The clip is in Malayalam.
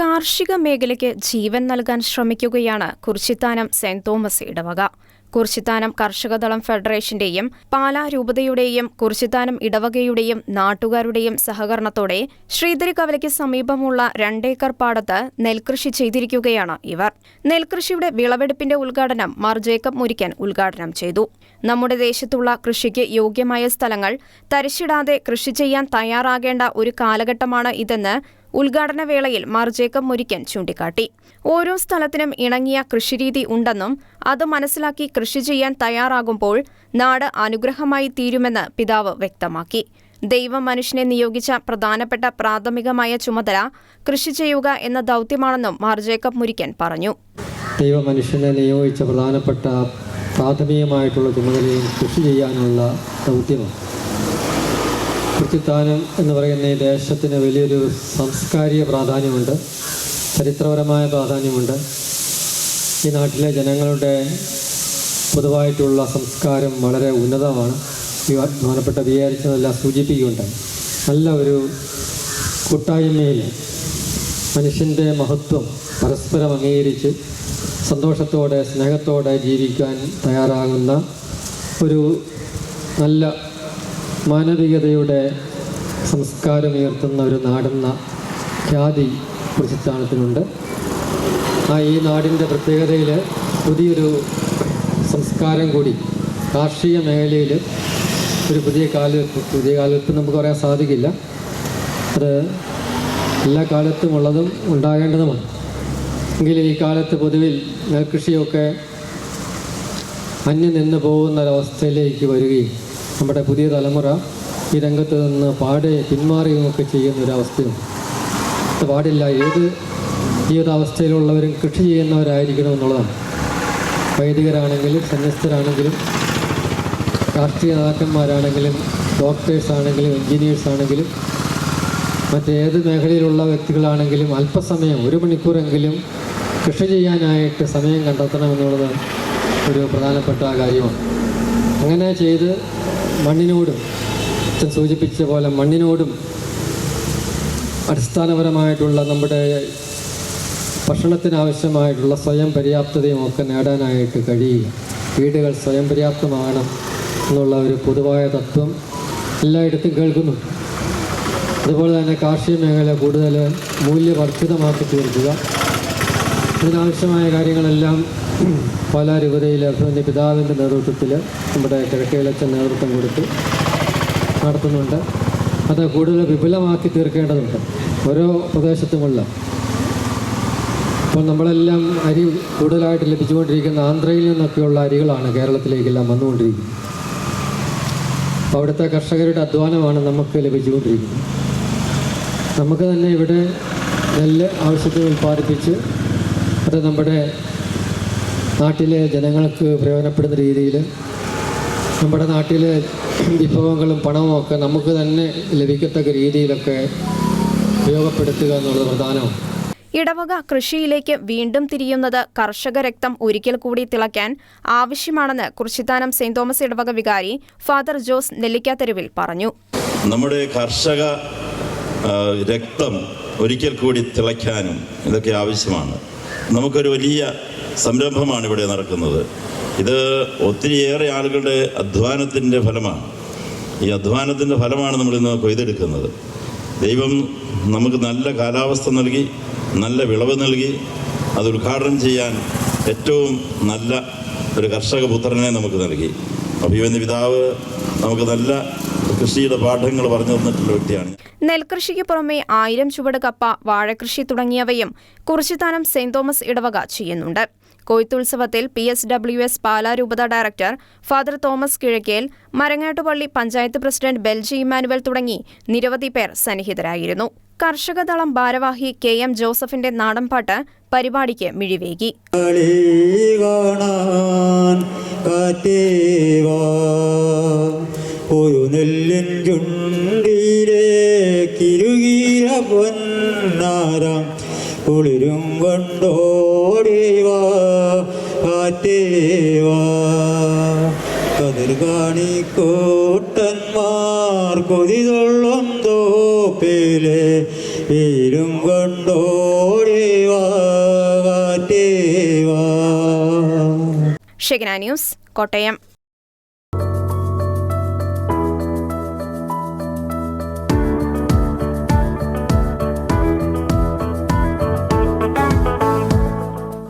കാർഷിക മേഖലയ്ക്ക് ജീവൻ നൽകാൻ ശ്രമിക്കുകയാണ് കുറിച്ചിത്താനം സെന്റ് തോമസ് ഇടവക കുറിച്ചിത്താനം കർഷകദളം ഫെഡറേഷന്റെയും പാലാ രൂപതയുടെയും കുറിച്ചിത്താനം ഇടവകയുടെയും നാട്ടുകാരുടെയും സഹകരണത്തോടെ ശ്രീധരി കവലയ്ക്ക് സമീപമുള്ള രണ്ടേക്കർ പാടത്ത് നെൽകൃഷി ചെയ്തിരിക്കുകയാണ് ഇവർ. നെൽകൃഷിയുടെ വിളവെടുപ്പിന്റെ ഉദ്ഘാടനം മാർ ജേക്കബ് മുരിക്കൻ ഉദ്ഘാടനം ചെയ്തു. നമ്മുടെ ദേശത്തുള്ള കൃഷിക്ക് യോഗ്യമായ സ്ഥലങ്ങൾ തരിശിടാതെ കൃഷി ചെയ്യാൻ തയ്യാറാകേണ്ട ഒരു കാലഘട്ടമാണ് ഇതെന്ന് ഉദ്ഘാടന വേളയിൽ മാർ ജേക്കബ് മുരിക്കൻ ചൂണ്ടിക്കാട്ടി. ഓരോ സ്ഥലത്തിനും ഇണങ്ങിയ കൃഷിരീതി ഉണ്ടെന്നും അത് മനസ്സിലാക്കി കൃഷി ചെയ്യാൻ തയ്യാറാകുമ്പോൾ നാട് അനുഗ്രഹമായി തീരുമെന്ന് പിതാവ് വ്യക്തമാക്കി. ദൈവം മനുഷ്യനെ നിയോഗിച്ച പ്രധാനപ്പെട്ട പ്രാഥമികമായ ചുമതല കൃഷി ചെയ്യുക എന്ന ദൗത്യമാണെന്നും മാർ ജേക്കബ് മുരിക്കൻ പറഞ്ഞു. ദൈവ മനുഷ്യനെ നിയോഗിച്ച പ്രധാനപ്പെട്ട പ്രാഥമികമായിട്ടുള്ള ചുമതലയും കൃഷി ചെയ്യാനുള്ള ദൗത്യമാണ്. കൃഷിത്താനം എന്ന് പറയുന്ന ഈ ദേശത്തിന് വലിയൊരു സാംസ്കാരിക പ്രാധാന്യമുണ്ട്. ചരിത്രപരമായ പ്രാധാന്യമുണ്ട്. ഈ നാട്ടിലെ ജനങ്ങളുടെ പൊതുവായിട്ടുള്ള സംസ്കാരം വളരെ ഉന്നതമാണ്. ഈ ബഹുമാനപ്പെട്ട വിചാരിച്ചതെല്ലാം സൂചിപ്പിക്കുകയുണ്ടായി നല്ല ഒരു കൂട്ടായ്മയിൽ മനുഷ്യന്റെ മഹത്വം പരസ്പരം അംഗീകരിച്ച് സന്തോഷത്തോടെ സ്നേഹത്തോടെ ജീവിക്കാൻ തയ്യാറാകുന്ന ഒരു നല്ല മാനവികതയുടെ സംസ്കാരമുയർത്തുന്ന ഒരു നാടെന്ന ഖ്യാതി പ്രസിദ്ധാനത്തിനുണ്ട്. ആ ഈ നാടിന്റെ പ്രത്യേകതയിൽ പുതിയൊരു സംസ്കാരം കൂടി കാർഷിക മേഖലയിൽ ഒരു പുതിയ കാലവെപ്പ് പുതിയ കാലവെപ്പ് നമുക്ക് പറയാൻ സാധിക്കില്ല. അത് എല്ലാ കാലത്തും ഉള്ളതും ഉണ്ടാകേണ്ടതുമാണ്. എങ്കിലും ഈ കാലത്ത് പൊതുവിൽ നെൽകൃഷിയൊക്കെ അന്യം നിന്ന് പോകുന്ന ഒരവസ്ഥയിലേക്ക് വരികയും നമ്മുടെ പുതിയ തലമുറ ഈ രംഗത്ത് നിന്ന് പാടെ പിന്മാറുകയൊക്കെ ചെയ്യുന്ന ഒരവസ്ഥയുണ്ട് അത് പാടില്ല. ഏത് അവസ്ഥയിലുള്ളവരും കൃഷി ചെയ്യുന്നവരായിരിക്കണം എന്നുള്ളതാണ്. വൈദികരാണെങ്കിലും സന്യസ്തരാണെങ്കിലും രാഷ്ട്രീയ നേതാക്കന്മാരാണെങ്കിലും ഡോക്ടേഴ്സ് ആണെങ്കിലും എൻജിനീയേഴ്സ് ആണെങ്കിലും മറ്റേത് മേഖലയിലുള്ള വ്യക്തികളാണെങ്കിലും അല്പസമയം ഒരു മണിക്കൂറെങ്കിലും കൃഷി ചെയ്യാനായിട്ട് സമയം കണ്ടെത്തണമെന്നുള്ളത് ഒരു പ്രധാനപ്പെട്ട കാര്യമാണ്. അങ്ങനെ ചെയ്ത് മണ്ണിനോടും അച്ഛൻ സൂചിപ്പിച്ച പോലെ മണ്ണിനോടും അടിസ്ഥാനപരമായിട്ടുള്ള നമ്മുടെ ഭക്ഷണത്തിനാവശ്യമായിട്ടുള്ള സ്വയം പര്യാപ്തതയും ഒക്കെ നേടാനായിട്ട് കഴിയുക വീടുകൾ സ്വയം പര്യാപ്തമാകണം എന്നുള്ള ഒരു പൊതുവായ തത്വം എല്ലായിടത്തും കേൾക്കുന്നു. അതുപോലെ തന്നെ കാർഷിക മേഖല കൂടുതൽ മൂല്യവർദ്ധിതമാക്കി തീർക്കുക. ഇതിനാവശ്യമായ കാര്യങ്ങളെല്ലാം പല രൂപതയിൽ അഭിമന്യ പിതാവിന്റെ നേതൃത്വത്തിൽ നമ്മുടെ കിഴക്കേലച്ചൻ നേതൃത്വം കൊടുത്ത് നടത്തുന്നുണ്ട്. അത് കൂടുതൽ വിപുലമാക്കി തീർക്കേണ്ടതുണ്ട്. ഓരോ പ്രദേശത്തുമുള്ള. ഇപ്പോൾ നമ്മളെല്ലാം അരി കൂടുതലായിട്ട് ലഭിച്ചുകൊണ്ടിരിക്കുന്ന ആന്ധ്രയിൽ നിന്നൊക്കെയുള്ള അരികളാണ് കേരളത്തിലേക്കെല്ലാം വന്നുകൊണ്ടിരിക്കുന്നത്. അപ്പോൾ അവിടുത്തെ കർഷകരുടെ അധ്വാനമാണ് നമുക്ക് ലഭിച്ചുകൊണ്ടിരിക്കുന്നത്. നമുക്ക് തന്നെ ഇവിടെ നെല്ല് ആവശ്യത്തിന് ഉൽപ്പാദിപ്പിച്ച് അത് നമ്മുടെ നാട്ടിലെ ജനങ്ങൾക്ക് പ്രയോജനപ്പെടുന്ന രീതിയിൽ നമ്മുടെ നാട്ടിലെ വിഭവങ്ങളും പണവും ഒക്കെ നമുക്ക് തന്നെ ലഭിക്കത്തക്ക രീതിയിലൊക്കെ ഉപയോഗപ്പെടുത്തുക എന്നുള്ളത് പ്രധാനമാണ്. ഇടവക കൃഷിയിലേക്ക് വീണ്ടും തിരിയുന്നത് കർഷക രക്തം ഒരിക്കൽ കൂടി തിളയ്ക്കാൻ ആവശ്യമാണെന്ന് കുറിച്ചിത്താനം സെന്റ് തോമസ് ഇടവക വികാരി ഫാദർ ജോസ് നെല്ലിക്കാത്തെരുവിൽ പറഞ്ഞു. നമ്മുടെ കർഷക രക്തം ഒരിക്കൽ കൂടി തിളയ്ക്കാനും ഇതൊക്കെ ആവശ്യമാണ്. നമുക്കൊരു വലിയ സംരംഭമാണ് ഇവിടെ നടക്കുന്നത്. ഇത് ഒത്തിരിയേറെ ആളുകളുടെ അധ്വാനത്തിന്റെ ഫലമാണ്. ഈ അധ്വാനത്തിന്റെ ഫലമാണ് നമ്മളിന്ന് കൊയ്തെടുക്കുന്നത്. ദൈവം നമുക്ക് നല്ല കാലാവസ്ഥ നൽകി നല്ല വിളവ് നൽകി അത് ഉദ്ഘാടനം ചെയ്യാൻ ഏറ്റവും നല്ല ഒരു കർഷക പുത്രനെ നമുക്ക് നൽകി. അഭിമന്യ പിതാവ് നമുക്ക് നല്ല കൃഷിയുടെ പാഠങ്ങൾ പറഞ്ഞു തന്നിട്ടുള്ള വ്യക്തിയാണ്. നെൽകൃഷിക്ക് പുറമെ ആയിരം ചുവട് കപ്പ വാഴകൃഷി തുടങ്ങിയവയും കുറിച്ചിത്താനം സെന്റ് തോമസ് ഇടവക ചെയ്യുന്നുണ്ട്. കൊയ്ത്തുത്സവത്തിൽ P S W S Pala രൂപത director father Thomas Kizhakkel Marangattupally panchayat president Belji Emmanuel തുടങ്ങി നിരവധി പേർ സന്നിഹിതരായിരുന്നു. കർഷകദളം ഭാരവാഹി കെ എം ജോസഫിന്റെ നാടൻപാട്ട് പരിപാടിക്ക് മിഴിവേകി. ഒരു പൊന്നാരം. കുളിരും ഓടിവാ കൊതിതൊള്ളും തോപ്പിലെ വീരും കൊണ്ടോടിവാ? ന്യൂസ് കോട്ടയം.